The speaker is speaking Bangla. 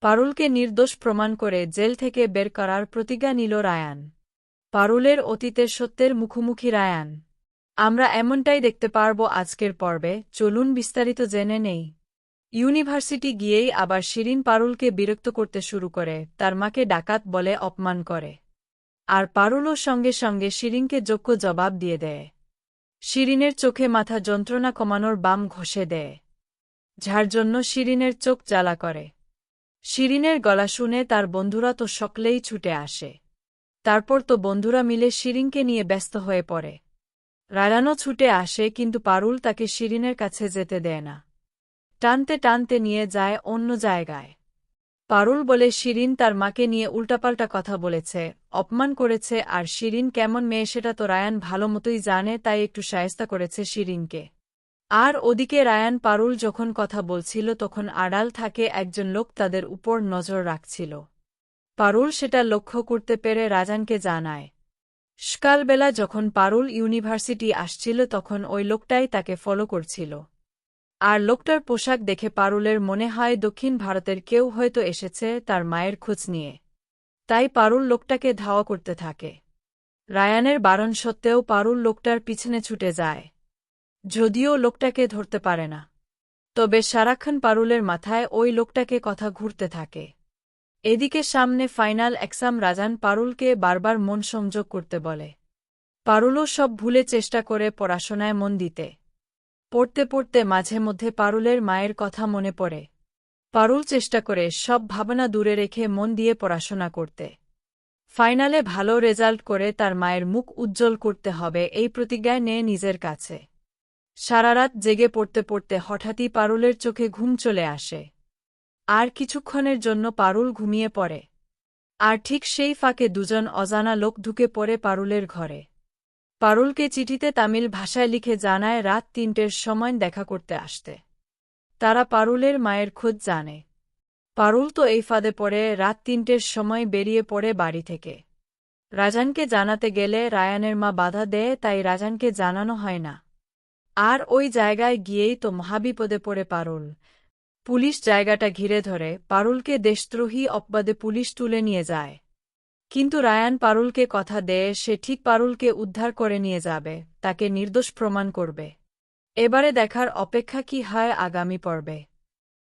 পারুলকে নির্দোষ প্রমাণ করে জেল থেকে বের করার প্রতিজ্ঞা নিল রায়ান। পারুলের অতীতের সত্যের মুখোমুখি রায়ান। আমরা এমনটাই দেখতে পারব আজকের পর্বে, চলুন বিস্তারিত জেনে নেই। ইউনিভার্সিটি গিয়েই আবার শিরিন পারুলকে বিরক্ত করতে শুরু করে, তার মাকে ডাকাত বলে অপমান করে। আর পারুলও সঙ্গে সঙ্গে শিরিনকে যোগ্য জবাব দিয়ে দেয়। শিরিনের চোখে মাথা যন্ত্রণা কমানোর বাম ঘষে দেয়। যার জন্য শিরিনের চোখ জ্বালা করে। শিরিনের গলা শুনে তার বন্ধুরা তো সকলেই ছুটে আসে। তারপর তো বন্ধুরা মিলে শিরিনকে নিয়ে ব্যস্ত হয়ে পড়ে। রায়ানও ছুটে আসে, কিন্তু পারুল তাকে শিরিনের কাছে যেতে দেয় না। টানতে টানতে নিয়ে যায় অন্য জায়গায়। পারুল বলে, শিরিন তার মাকে নিয়ে উল্টাপাল্টা কথা বলেছে, অপমান করেছে, আর শিরিন কেমন মেয়ে সেটা তো রায়ান ভালো মতোই জানে, তাই একটু সায়স্তা করেছে শিরিনকে। আর ওদিকে রায়ান পারুল যখন কথা বলছিল তখন আড়াল থাকে একজন লোক তাদের উপর নজর রাখছিল। পারুল সেটা লক্ষ্য করতে পেরে রাজানকে জানায়। সকালবেলা যখন পারুল ইউনিভার্সিটি আসছিল তখন ওই লোকটাই তাকে ফলো করছিল। আর লোকটার পোশাক দেখে পারুলের মনে হয় দক্ষিণ ভারতের কেউ হয়তো এসেছে তার মায়ের খোঁজ নিয়ে। তাই পারুল লোকটাকে ধাওয়া করতে থাকে। রায়ানের বারণ সত্ত্বেও পারুল লোকটার পিছনে ছুটে যায়। যদিও লোকটাকে ধরতে পারে না। তবে সারাক্ষণ পারুলের মাথায় ওই লোকটাকে কথা ঘুরতে থাকে। এদিকে সামনে ফাইনাল এক্সাম রাজান পারুলকে বারবার মন সংযোগ করতে বলে। পারুলও সব ভুলে চেষ্টা করে পড়াশোনায় মন দিতে। পড়তে পড়তে মাঝে মধ্যে পারুলের মায়ের কথা মনে পড়ে। পারুল চেষ্টা করে সব ভাবনা দূরে রেখে মন দিয়ে পড়াশোনা করতে। ফাইনালে ভালো রেজাল্ট করে তার মায়ের মুখ উজ্জ্বল করতে হবে এই প্রতিজ্ঞায় নেয় নিজের কাছে। সারারাত জেগে পড়তে পড়তে হঠাৎই পারুলের চোখে ঘুম চলে আসে। আর কিছুক্ষণের জন্য পারুল ঘুমিয়ে পড়ে। আর ঠিক সেই ফাঁকে দুজন অজানা লোক ঢুকে পড়ে পারুলের ঘরে। পারুলকে চিঠিতে তামিল ভাষায় লিখে জানায় রাত তিনটের সময় দেখা করতে আসতে। তারা পারুলের মায়ের খোঁজ জানে। পারুল তো এই ফাঁদে পড়ে, রাত তিনটের সময় বেরিয়ে পড়ে বাড়ি থেকে। রাজানকে জানাতে গেলে রায়ানের মা বাধা দেয়, তাই রাজানকে জানানো হয় না। আর ওই জায়গায় গিয়েই তো মহাবিপদে পড়ে পারুল। পুলিশ জায়গাটা ঘিরে ধরে পারুলকে দেশদ্রোহী অপবাদে পুলিশ তুলে নিয়ে যায়। কিন্তু রায়ান পারুলকে কথা দেয়, সে ঠিক পারুলকে উদ্ধার করে নিয়ে যাবে, তাকে নির্দোষ প্রমাণ করবে। এবারে দেখার অপেক্ষা কি হয় আগামী পর্বে।